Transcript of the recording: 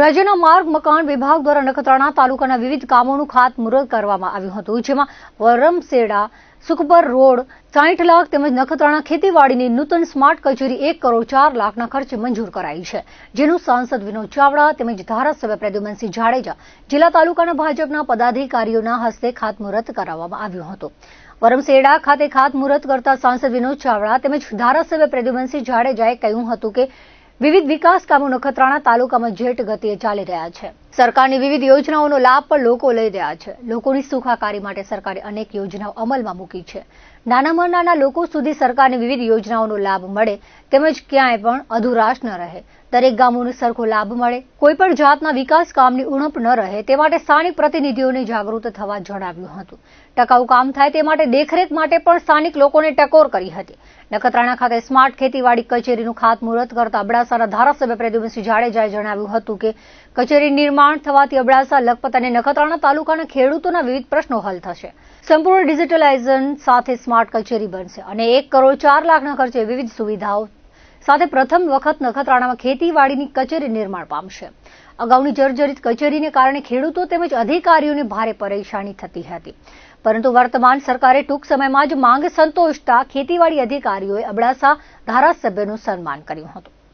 રાજ્યના માર્ગ, મકાન, વિભાગ દ્વારા નખત્રાણા તાલુકાના વિવિધ કામોનું ખાતમુહૂર્ત કરવામાં આવ્યું હતું, જેમાં વરમસેડા સુખપર રોડ સાઠ લાખ તેમજ નખત્રાણા ખેતીવાડીની નૂતન સ્માર્ટ કચેરી એક કરોડ ચાર લાખના ખર્ચે મંજૂર કરાઈ છે. જેનું સાંસદ વિનોદ ચાવડા તેમજ ધારાસભ્ય પ્રદ્યુમનસિંહ જાડેજા જિલ્લા તાલુકાના ભાજપના પદાધિકારીઓના હસ્તે ખાતમુહૂર્ત કરાવવામાં આવ્યું હતું. વરમસેડા ખાતે ખાતમુહૂર્ત કરતા સાંસદ વિનોદ ચાવડા તેમજ ધારાસભ્ય પ્રદ્યુમનસિંહ જાડેજાએ કહ્યું હતું કે વિવિધ વિકાસ કામો નખત્રાણા તાલુકામાં જેટ ગતિએ ચાલી રહ્યા છે. સરકારની વિવિધ યોજનાઓનો લાભ પણ લોકો લઈ રહ્યા છે. લોકોની સુખાકારી માટે સરકારે અનેક યોજનાઓ અમલમાં મૂકી છે. નાનામાં નાના લોકો સુધી સરકારની વિવિધ યોજનાઓનો લાભ મળે, તેમજ ક્યાંય પણ અધુરાશ ન રહે. દરેક ગામોને સરખો લાભ મળે. કોઈપણ જાતના વિકાસ કામની ઉણપ ન રહે તે માટે સ્થાનિક પ્રતિનિધિઓને જાગૃત થવા જણાવ્યું હતું. ટકાઉ કામ થાય તે માટે દેખરેખ માટે પણ સ્થાનિક લોકોને ટકોર કરી હતી. નખત્રાણા ખાતે સ્માર્ટ ખેતીવાડી કચેરીનું ખાતમુહૂર્ત કરતા અબડાસાના ધારાસભ્ય પ્રદ્યુમનસિંહ જાડેજાએ જણાવ્યું હતું કે, કચેરી નિર્માણ થવાથી અબડાસા, લખપત અને નખત્રાણા તાલુકાના ખેડૂતોના વિવિધ પ્રશ્નો હલ થશે. સંપૂર્ણ ડિજિટલાઇઝેશન સાથે સ્માર્ટ કચેરી બનશે અને એક કરોડ ચાર લાખના ખર્ચે વિવિધ સુવિધાઓ સાથે પ્રથમ વખત નખત્રાણામાં ખેતીવાડીની કચેરી નિર્માણ પામશે. અગાઉની જર્જરિત કચેરીને કારણે ખેડૂતો તેમજ અધિકારીઓને ભારે પરેશાની થતી હતી. પરંતુ વર્તમાન સરકારે ટૂંક સમયમાં જ માંગ સંતોષતા ખેતીવાડી અધિકારીઓએ અબડાસા ધારાસભ્યનું સન્માન કર્યું હતું.